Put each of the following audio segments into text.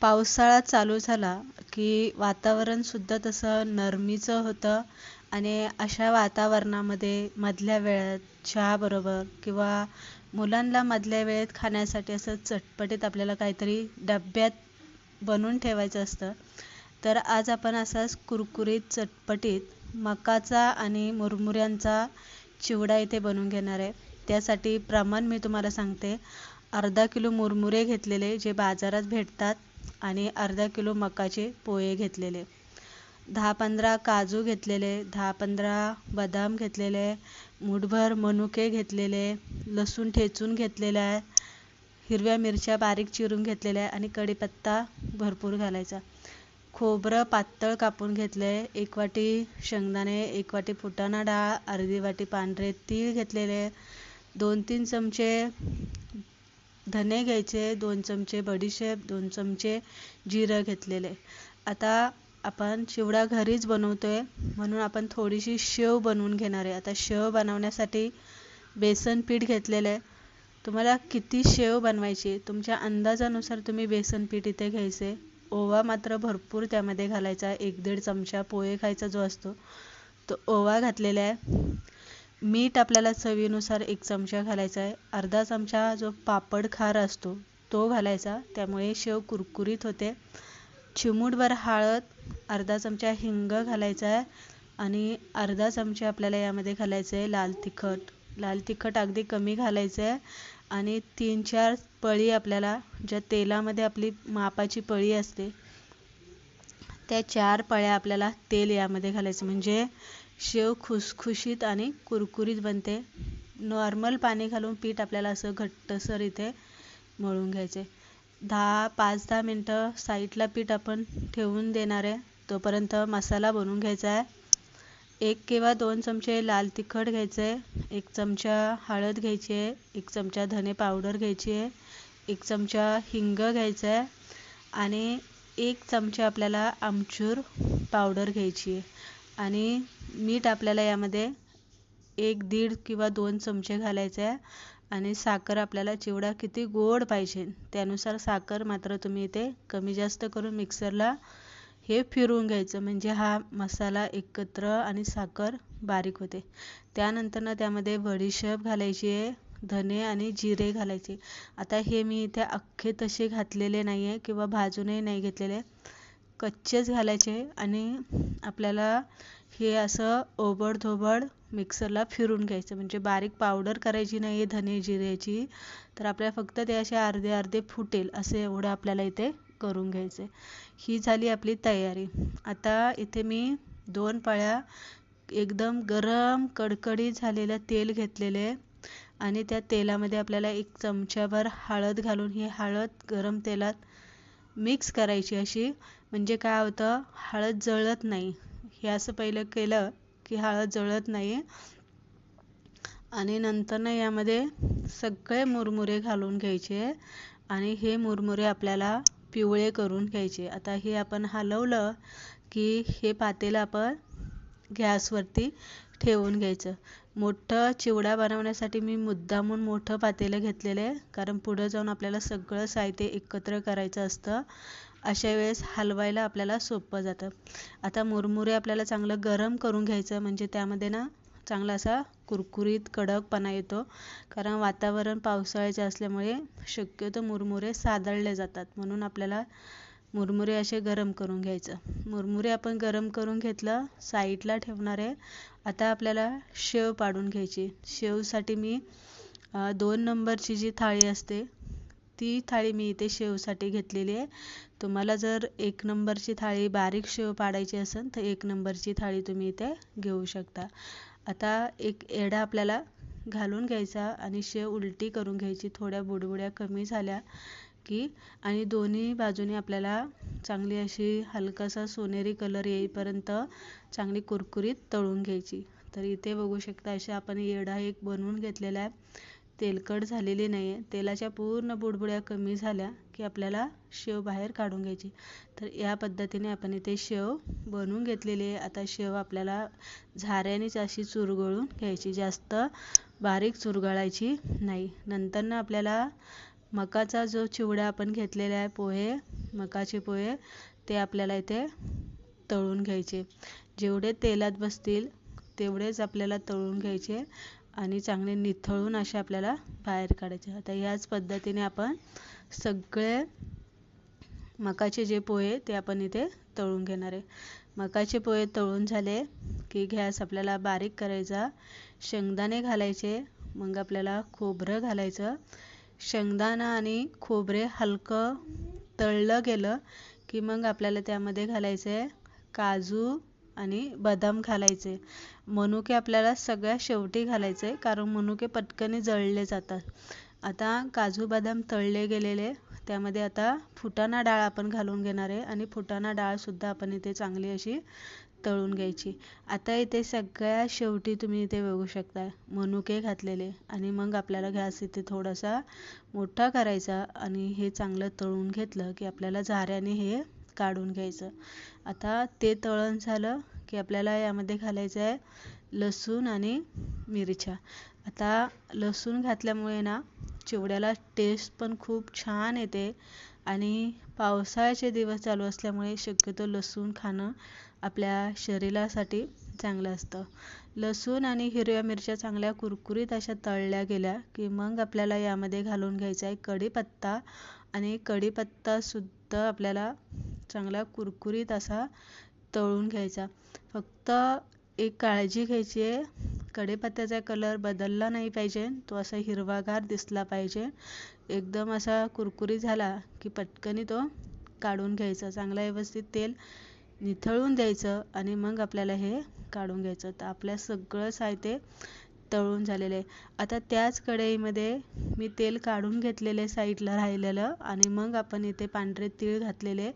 पावसाळा चालू झाला की वातावरणसुद्धा तसं नरमीचं होतं आणि अशा वातावरणामध्ये मधल्या वेळात चहाबरोबर किंवा मुलांना मधल्या वेळेत खाण्यासाठी असं चटपटीत आपल्याला काहीतरी डब्यात बनवून ठेवायचं असतं. तर आज आपण असाच कुरकुरीत चटपटीत मकाचा आणि मुरमुऱ्यांचा चिवडा इथे बनवून घेणार आहे. त्यासाठी प्रमाण मी तुम्हाला सांगते. अर्धा किलो मुरमुरे घेतलेले जे बाजारात भेटतात. आणि अर्धा किलो मकाचे पोहे घेतलेले. दहा पंधरा काजू घेतलेले दहा पंधरा बदाम घेतलेले मुठभर मनुके घेतलेले लसूण ठेचून घेतलेला आहे हिरव्या मिरच्या बारीक चिरून घेतलेल्या आहे आणि कढीपत्ता भरपूर घालायचा. खोबरं पातळ कापून घेतलं आहे एक वाटी शेंगदाणे एक वाटी फुटाणा डाळ अर्धी वाटी पांढरे तीळ घेतलेले दोन तीन चमचे धने घ्यायचे दोन चमचे बडीशेप दोन चमचे जिरं घेतलेले. आता आपण चिवडा घरीच बनवतोय म्हणून आपण थोडीशी शेव बनवून घेणार आहे. आता शेव बनवण्यासाठी बेसन पीठ घेतलेलं आहे. तुम्हाला किती शेव बनवायची? तुमच्या अंदाजानुसार तुम्ही बेसन पीठ इथे घ्यायचे. ओवा मात्र भरपूर त्यामध्ये घालायचा. एक दीड चमचा पोहे खायचा जो असतो तो ओवा घातलेला आहे. मीठ आपल्याला चवीनुसार एक चमचा घालायचा आहे. अर्धा चमचा जो पापड खार असतो तो घालायचा. त्यामुळे शेव कुरकुरीत होते. चिमूटभर हळद अर्धा चमचा हिंग घालायचा आहे. आणि अर्धा चमचा आपल्याला यामध्ये घालायचं आहे लाल तिखट. लाल तिखट अगदी कमी घालायचं आहे. आणि तीन चार पळी आपल्याला ज्या तेलामध्ये आपली मापाची पळी असते त्या चार पळ्या आपल्याला तेल यामध्ये घालायचं. म्हणजे शेव खुसखुशीत आणि कुरकुरीत बनते. नॉर्मल पाणी घालून पीठ आपल्याला असं घट्टसर इथे मळून घ्यायचे. दहा पाच दहा मिनटं साईडला पीठ आपण ठेवून देणार आहे. तोपर्यंत मसाला बनवून घ्यायचा आहे. एक किंवा दोन चमचे लाल तिखट घ्यायचं आहे. एक चमचा हळद घ्यायची आहे. एक चमचा धने पावडर घ्यायची आहे. एक चमचा हिंग घ्यायचा आहे. आणि एक चमचा आपल्याला आमचूर पावडर घ्यायची आहे. आणि मीठ आपल्याला यामध्ये एक दीड किंवा दोन चमचे घालायचे आहे. आणि साखर आपल्याला चिवडा किती गोड पाहिजे त्यानुसार साखर मात्र तुम्ही इथे कमी जास्त करून मिक्सरला हे फिरवून घ्यायचं. म्हणजे हा मसाला एकत्र आणि साखर बारीक होते. त्यानंतरनं त्यामध्ये बडीशेप घालायची आहे धने आणि जिरे घालायचे. आता हे मी इथे अख्खे तसे घातलेले नाही आहे किंवा भाजूनही नाही घेतलेले. कच्चेच घालायचे आणि आपल्याला हे असं ओबडधोबड मिक्सरला फिरून घ्यायचं. म्हणजे बारीक पावडर करायची नाही आहे धने जिऱ्याची तर आपल्याला फक्त ते असे अर्धे अर्धे फुटेल असे एवढं आपल्याला इथे करून घ्यायचे ही झाली आपली तयारी. आता इथे मी दोन पळ्या एकदम गरम कडकडीत झालेलं तेल घेतलेले आणि त्या तेलामध्ये आपल्याला एक चमच्याभर हळद घालून ही हळद गरम तेलात मिक्स करायची अशी. म्हणजे काय होतं? हळद जळत नाही. हे असं पहिलं केलं की हळद जळत नाही. आणि नंतर ना यामध्ये सगळे मुरमुरे घालून घ्यायचे आणि हे मुरमुरे आपल्याला पिवळे करून घ्यायचे. आता हे आपण हलवलं की हे पातेलं आपण गॅसवरती ठेवून घ्यायचं. मोठं चिवडा बनवण्यासाठी मी मुद्दामून मोठं पातेलं घेतलेलं आहे. कारण पुढं जाऊन आपल्याला सगळं साहित्य एकत्र करायचं असतं. अशा वेळेस हलवायला आपल्याला सोपं जातं. आता मुरमुरे आपल्याला चांगलं गरम करून घ्यायचं म्हणजे त्यामध्ये ना चांगला असा कुरकुरीत कडकपणा येतो. कारण वातावरण पावसाळ्याचे असल्यामुळे शक्यतो मुरमुरे सादळले जातात. म्हणून आपल्याला मुरमुरे असे गरम करून घ्यायचं. मुरमुरे आपण गरम करून घेतलं साईडला ठेवणार आहे आता आपल्याला शेव पाडून घ्यायची. शेवसाठी मी दोन नंबरची जी थाळी असते ती थाळी मी इथे शेवसाठी घेतलेली आहे. तुम्हाला जर एक नंबरची थाळी बारीक शेव पाडायची असेल तर एक नंबरची थाळी तुम्ही इथे घेऊ शकता. आता एक एडा आपल्याला घालून घ्यायचा आणि शेव उलटी करून घ्यायची. थोड्या बुडबुड्या कमी झाल्या की आणि दोन्ही बाजूने आपल्याला चांगली अशी हलकासा सोनेरी कलर येईपर्यंत चांगली कुरकुरीत तळून घ्यायची. तर इथे बघू शकता अशा आपण येडा एक बनवून घेतलेला आहे. तेलकट झालेली नाही आहे तेलाच्या पूर्ण बुडबुड्या कमी झाल्या की आपल्याला शेव बाहेर काढून घ्यायची. तर या पद्धतीने आपण इथे शेव बनवून घेतलेली आहे. आता शेव आपल्याला झाऱ्यानेच अशी चुरगळून घ्यायची. जास्त बारीक चुरगळायची नाही. नंतर ना आपल्याला मकाचा जो चिवडा आपण घेतलेला आहे पोहे मकाचे पोहे ते आपल्याला इथे तळून घ्यायचे. जेवढे तेलात बसतील तेवढेच आपल्याला तळून घ्यायचे. आणि चांगले निथळून असे आपल्याला बाहेर काढायचे. आता याच पद्धतीने आपण सगळे मकाचे जे पोहे ते आपण इथे तळून घेणार आहे. मकाचे पोहे तळून झाले की गॅस आपल्याला बारीक करायचा शेंगदाणे घालायचे मग आपल्याला खोबरं घालायचं. शेंगदाणा आणि खोबरे हलकं तळलं गेलं की मग आपल्याला त्यामध्ये घालायचं आहे काजू आणि बदाम घालायचे. मनुके आपल्याला सगळ्या शेवटी घालायचे कारण मनुके पटकन जळले जातात. आता काजू बदाम तळले गेलेले त्यामध्ये आता फुटाणा डाळ आपण घालून घेणार आहे आणि फुटाणा डाळसुद्धा आपण इथे चांगली अशी तळून घ्यायची. आता इथे सगळ्या शेवटी तुम्ही इथे बघू शकता मनुके घातलेले आणि मग आपल्याला गॅस इथे थोडासा मोठा करायचा आणि हे चांगलं तळून घेतलं की आपल्याला झाऱ्याने हे काढून घ्यायचं. आता ते तळण झालं की आपल्याला यामध्ये घालायचं आहे लसूण आणि मिरच्या. आता लसूण घातल्यामुळे ना चिवड्याला टेस्ट पण खूप छान येते आणि पावसाळ्याचे दिवस चालू असल्यामुळे शक्यतो लसूण खाणं आपल्या शरीरासाठी चांगलं असतं. लसूण आणि हिरव्या मिरच्या चांगल्या कुरकुरीत अशा तळल्या गेल्या की मग आपल्याला यामध्ये घालून घ्यायचा आहे कढीपत्ता आणि कढीपत्तासुद्धा आपल्याला चांगला कुरकुरीत असा तळून घ्यायचा. फक्त एक काळजी घ्यायची आहे. कढीपत्त्याचा कलर बदलला नाही पाहिजे. तो असा हिरवागार दिसला पाहिजे. एकदम असा कुरकुरीत झाला की पटकनी तो काढून घ्यायचा. चांगला व्यवस्थित तेल निथळून द्यायचं आणि मग आपल्याला हे काढून घ्यायचं. तर आपल्या सगळं साहित्य तळून झालेलं आहे. आता त्याच कढईमध्ये मी तेल काढून घेतलेले साईडला राहिलेलं आणि मग आपण इथे पांढरे तीळ घातलेले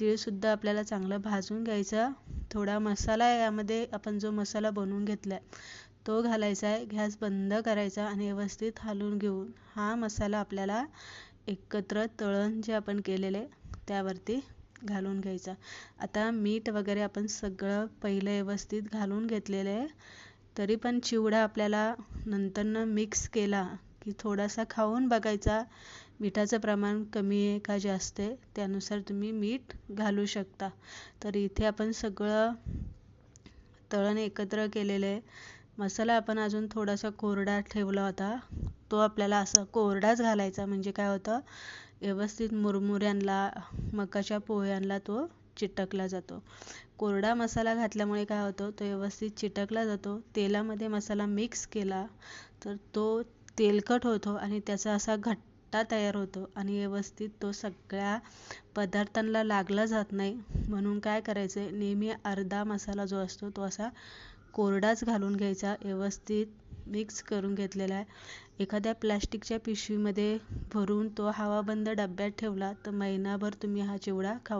तीळसुद्धा आपल्याला चांगलं भाजून घ्यायचं. थोडा मसाला यामध्ये आपण जो मसाला बनवून घेतला आहे तो घालायचा आहे. गॅस बंद करायचा आणि व्यवस्थित हलवून घेऊन हा मसाला आपल्याला एकत्र तळण जे आपण केलेले त्यावरती घालून घ्यायचा. आता मीठ वगैरे आपण सगळं पहिलं व्यवस्थित घालून घेतलेलं आहे. तरी पण चिवडा आपल्याला नंतरनं मिक्स केला की थोडासा खाऊन बघायचा. मिठाचं प्रमाण कमी आहे का जास्त आहे त्यानुसार तुम्ही मीठ घालू शकता. तर इथे आपण सगळं तळण एकत्र केलेलं आहे. मसाला आपण अजून थोडासा कोरडा ठेवला होता. तो आपल्याला असा कोरडाच घालायचा म्हणजे काय होतं व्यवस्थित मुरमुऱ्यांना मकाच्या पोह्यांना तो चिटकला जातो. कोरडा मसाला घातल्यामुळे काय होतं तो व्यवस्थित चिटकला जातो. तेलामध्ये मसाला मिक्स केला तर तो तेलकट होतो आणि त्याचा असा घट्टा तयार होतो आणि व्यवस्थित तो सगळ्या पदार्थांना लागला जात नाही. म्हणून काय करायचं? नेहमी अर्धा मसाला जो असतो तो असा कोरडाच घालून घ्यायचा. व्यवस्थित मिक्स करून घेतलेला आहे. एखाद्या प्लॅस्टिकच्या पिशवीमध्ये भरून तो हवाबंद डब्यात ठेवला तर महिनाभर तुम्ही हा चिवडा खाऊ